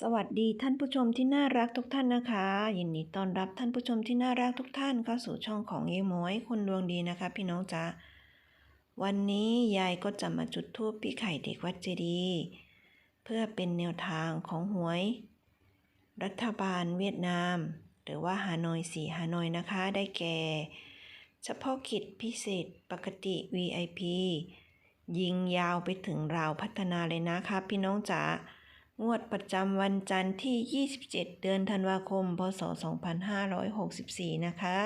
สวัสดีท่านผู้ชมที่น่ารักทุกท่านนะคะยินดีต้อนรับท่านผู้ชมที่น่ารักทุกท่านเข้าสู่ช่องของเอหมวยคนดวงดีนะคะ พี่น้องจ๋าวันนี้ยายก็จะมาจุดธูปพี่ไข่เด็กวัดเจดียเพื่อเป็นแนวทางของหวย รัฐบาลเวียดนาม หรือว่าฮานอยสีฮานอยนะคะ ได้แก่ เฉพาะกิจพิเศษปกติ VIP ยิงยาวไปถึงราวพัฒนาเลยนะคะ พี่น้องจ๋า งวดประจำวันจันทร์ที่ 27 เดือนธันวาคม พศ 2564 นะคะ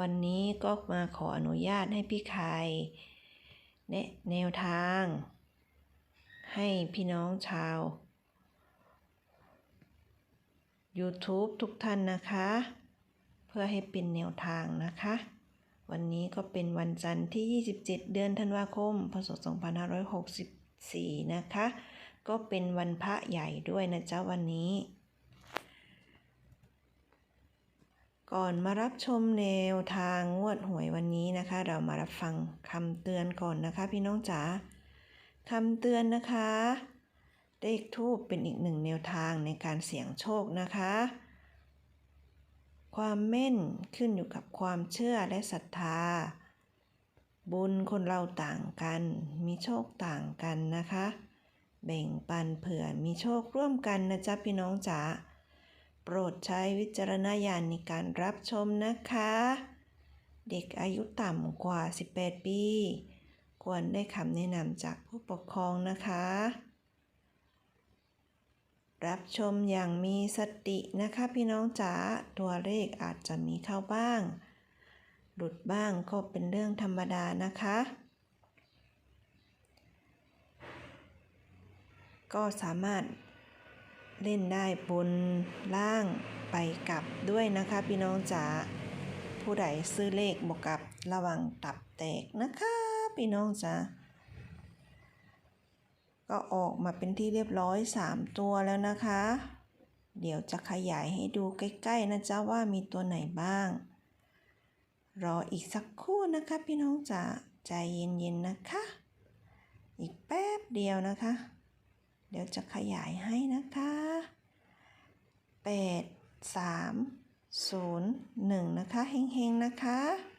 วันนี้ก็มาขออนุญาตให้พี่ไข่แนะแนวทาง ให้พี่น้องชาว YouTube ทุกท่านนะคะ เพื่อให้เป็นแนวทางนะคะ วันนี้ก็เป็นวันจันทร์ที่ 27 เดือนธันวาคม พศ 2564 นะคะ ก็เป็นวันพระใหญ่ด้วยนะจ๊ะวันนี้ ก่อนมารับชมแนวทางงวดหวยวันนี้นะคะ เรามารับฟังคำเตือนก่อนนะคะ พี่น้องจ๋าคำเตือนนะคะ เลขทูปเป็นอีกหนึ่งแนวทางในการเสี่ยงโชคนะคะ ความแม่นขึ้นอยู่กับความเชื่อและศรัทธา บุญคนเราต่างกัน มีโชคต่างกันนะคะ แบ่งปันเผื่อมีโชคร่วมกันนะจ๊ะพี่น้องจ๋า โปรดใช้วิจารณญาณในการรับชมนะคะ เด็กอายุต่ำกว่า 18 ปี ควรได้คำแนะนำจากผู้ปกครองนะคะ รับชมอย่างมีสตินะคะพี่น้องจ๋า ตัวเลขอาจจะมีเข้าบ้าง หลุดบ้างก็เป็นเรื่องธรรมดานะคะ ก็สามารถเล่นได้บนล่างไปกลับด้วยนะคะพี่น้องจ๋าผู้ใดซื้อเลขบวกกับระวังตับแตกนะคะพี่น้องจ๋าก็ออกมาเป็นที่เรียบร้อย 3 ตัวแล้วนะคะ เดี๋ยวจะขยายให้ดูใกล้ๆนะจ๊ะว่ามีตัวไหนบ้าง รออีกสักครู่นะคะพี่น้องจ๋าใจเย็นๆนะคะ อีกแป๊บเดียวนะคะ เดี๋ยวจะขยายให้นะคะ 8 3 0 1 นะคะเฮงๆนะคะ